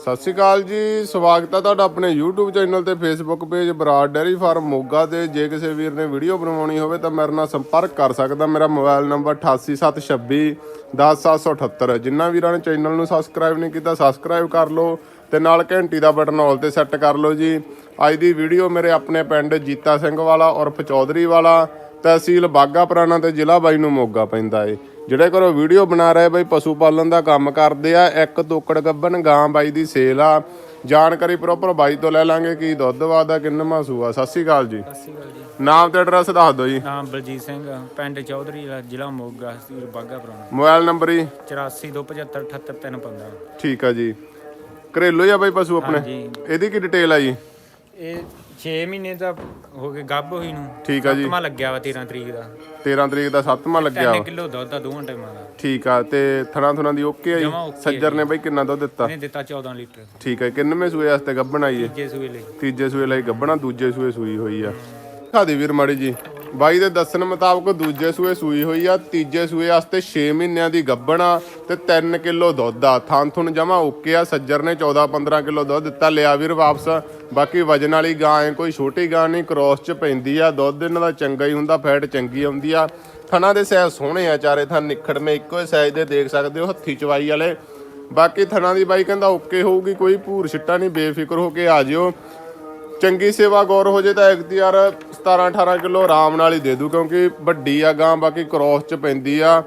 ਸਤਿ ਸ਼੍ਰੀ ਅਕਾਲ ਜੀ, ਸਵਾਗਤ ਹੈ ਤੁਹਾਡਾ ਆਪਣੇ YouTube ਚੈਨਲ ਤੇ Facebook page Brar dairy farm Moga ਤੇ। ਜੇ ਕਿਸੇ ਵੀਰ ਨੇ ਵੀਡੀਓ ਬਣਵਾਉਣੀ ਹੋਵੇ ਤਾਂ ਮੇਰੇ ਨਾਲ ਸੰਪਰਕ ਕਰ ਸਕਦਾ। ਮੇਰਾ ਮੋਬਾਈਲ ਨੰਬਰ 8876 10778 ਜਿਨ੍ਹਾਂ ਵੀਰਾਂ ਨੇ ਚੈਨਲ ਨੂੰ ਸਬਸਕ੍ਰਾਈਬ ਨਹੀਂ ਕੀਤਾ ਸਬਸਕ੍ਰਾਈਬ ਕਰ ਲਓ ਤੇ ਨਾਲ ਘੰਟੀ ਦਾ ਬਟਨ ਆਲ ਤੇ ਸੈੱਟ ਕਰ ਲਓ ਜੀ। ਅੱਜ ਦੀ ਵੀਡੀਓ ਮੇਰੇ ਆਪਣੇ ਪਿੰਡ ਜੀਤਾ ਸਿੰਘ ਵਾਲਾ, ਉਰਫ ਚੌਧਰੀ ਵਾਲਾ। ਤਹਿਸੀਲ ਬਾਗਾ ਪੁਰਾਣਾ ਤੇ ਜ਼ਿਲ੍ਹਾ ਬਾਈ ਨੂੰ ਮੋਗਾ ਪੈਂਦਾ ਏ। ਜਿਹੜੇ ਘਰੋਂ ਵੀਡੀਓ ਬਣਾ ਰਹੇ ਬਾਈ ਪਸ਼ੂ ਪਾਲਣ ਦਾ ਕੰਮ ਕਰਦੇ ਆ ਇੱਕ ਤੋਕੜ ਗੱਬਨ ਗਾਂ ਬਾਈ ਦੀ ਸੇਲ ਆ। ਜਾਣਕਾਰੀ ਪ੍ਰੋਪਰ ਬਾਈ ਤੋਂ ਲੈ ਲਾਂਗੇ ਕੀ ਦੁੱਧ ਵਾਦਾ ਕਿੰਨਾ ਸੂਆ ਸਤਿ ਸ਼੍ਰੀ ਅਕਾਲ ਜੀ। ਸਤਿ ਸ਼੍ਰੀ ਅਕਾਲ ਜੀ। ਨਾਮ ਤੇ ਐਡਰੈਸ ਦੱਸ ਦਿਓ ਜੀ। ਨਾਮ ਬਲਜੀਤ ਸਿੰਘ ਪਿੰਡ ਚੌਧਰੀ ਜ਼ਿਲ੍ਹਾ ਮੋਗਾ ਤਹਿਸੀਲ ਬਾਗਾ ਪੁਰਾਣਾ। ਮੋਬਾਈਲ ਨੰਬਰ ਹੀ 8427788315 ਠੀਕ ਆ ਜੀ। ਘਰੇਲੂ ਆ ਬਾਈ ਪਸ਼ੂ ਆਪਣੇ? ਇਹਦੀ ਕੀ ਡਿਟੇਲ ਆ ਜੀ? ਇਹ 6 ਮਹੀਨੇ ਦਾ ਹੋ ਗਏ ਗੱਭ ਹੋਈ ਨੂੰ। ਠੀਕ ਆ ਜੀ। ਸੱਤਵਾਂ ਲੱਗਿਆ ਵਾ 13 ਤਰੀਕ ਦਾ। 13 ਤਰੀਕ ਦਾ 7ਵਾਂ ਲੱਗਿਆ 3 ਵਾ। ਕਿਲੋ ਦੁੱਧ ਦਾ ਦੋਵਾਂ ਟਾਈਮਾਂ ਦਾ। ਠੀਕ ਆ ਤੇ ਥਣਾ ਥੁਣਾ ਦੀ ਓਕੇ ਆ ਜੀ? ਜਮਾਂ okay ਆ ਸੱਜਰ ਨੇ ਬਾਈ ਕਿੰਨਾ ਦੁੱਧ ਦਿੱਤਾ? ਇਹਨੇ ਦਿੱਤਾ 14 ਲੀਟਰ। ਠੀਕ ਹੈ ਕਿੰਨਵੇਂ ਸੂਏ ਵਾਸਤੇ ਗੱਬਣ ਆਈ ਏ? ਜੇ ਸੂਏ ਲਈ। ਤੀਜੇ ਸੂਏ ਲਈ ਗੱਬਣਾ ਦੂਜੇ ਸੂਏ ਸੂਈ ਹੋਈ ਆ। ਖਾਦੀ ਵੀਰ ਮਾੜੀ ਜੀ। ਬਾਈ ਦੇ ਦੱਸਣ ਮੁਤਾਬਕ ਦੂਜੇ ਸੂਏ ਸੂਈ ਹੋਈ ਆ, ਤੀਜੇ ਸੂਏ ਵਾਸਤੇ 6 ਮਹੀਨਿਆਂ ਦੀ ਗੱਬਣਾ ਤੇ 3 ਕਿਲੋ ਦੁੱਧ ਆ। ਥਾਂ ਥੁਣ ਜਮਾ ਓਕੇ ਆ, ਸੱਜਰ ਨੇ 14 15 ਕਿਲੋ ਦੁੱਧ ਦਿੱਤਾ, ਲਿਆ ਵੀਰ ਵਾਪਸ। ਬਾਕੀ ਵਜਨ ਵਾਲੀ ਗਾਂ ਐ, ਕੋਈ ਛੋਟੀ ਗਾਂ ਨਹੀਂ ਕ੍ਰੋਸ ਚ ਪੈਂਦੀ ਆ। ਦੁੱਧ ਇਹਨਾਂ ਦਾ ਚੰਗਾ ਹੀ ਹੁੰਦਾ ਫੈਟ ਚੰਗੀ ਆਉਂਦੀ ਆ। ਥਣਾ ਦੇ ਸਾਈਜ਼ ਸੋਹਣੇ ਆ ਚਾਰੇ ਥਾਂ ਨਿਖੜਵੇਂ ਇੱਕੋ ਹੀ ਸਾਈਜ਼ ਦੇ ਦੇਖ ਸਕਦੇ ਹੋ, ਹੱਥੀ ਚਵਾਈ ਵਾਲੇ। ਬਾਕੀ ਥਣਾ ਦੀ ਬਾਈ ਕਹਿੰਦਾ ਓਕੇ ਹੋਊਗੀ, ਕੋਈ ਭੂਰ ਛਿੱਟਾ ਨਹੀਂ, ਬੇਫਿਕਰ ਹੋ ਕੇ ਆ ਜਿਓ। ਚੰਗੀ ਸੇਵਾ ਗੌਰ ਹੋ ਜੇ ਤਾਂ ਇਖਤਿਆਰ 17 18 ਕਿਲੋ ਆਰਾਮ ਨਾਲ ਹੀ ਦੇ ਦੂ ਕਿਉਂਕਿ ਵੱਡੀ ਆ ਗਾਂ ਬਾਕੀ ਕ੍ਰੋਸ ਚ ਪੈਂਦੀ ਆ।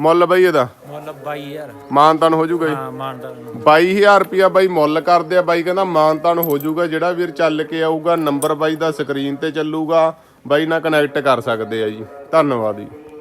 ਮੁੱਲ ਬਈ ਇਹਦਾ? ਮੁੱਲ 22000 ਮਾਨਤਾਨ ਹੋ ਜਾਊਗਾ ਜੀ? ਹਾਂ ਮਾਨਦਾ ਨੂੰ 22000 ਰੁਪਿਆ ਬਾਈ ਮੁੱਲ ਕਰਦੇ ਆ। ਬਾਈ ਕਹਿੰਦਾ ਮਾਨਤਾਨ ਹੋ ਜਾਊਗਾ ਜਿਹੜਾ ਵੀਰ ਚੱਲ ਕੇ ਆਊਗਾ ਨੰਬਰ ਬਾਈ ਦਾ ਸਕਰੀਨ ਤੇ ਚੱਲੂਗਾ। ਬਾਈ ਨਾਲ ਕਨੈਕਟ ਕਰ ਸਕਦੇ ਆ ਜੀ। ਧੰਨਵਾਦ ਜੀ।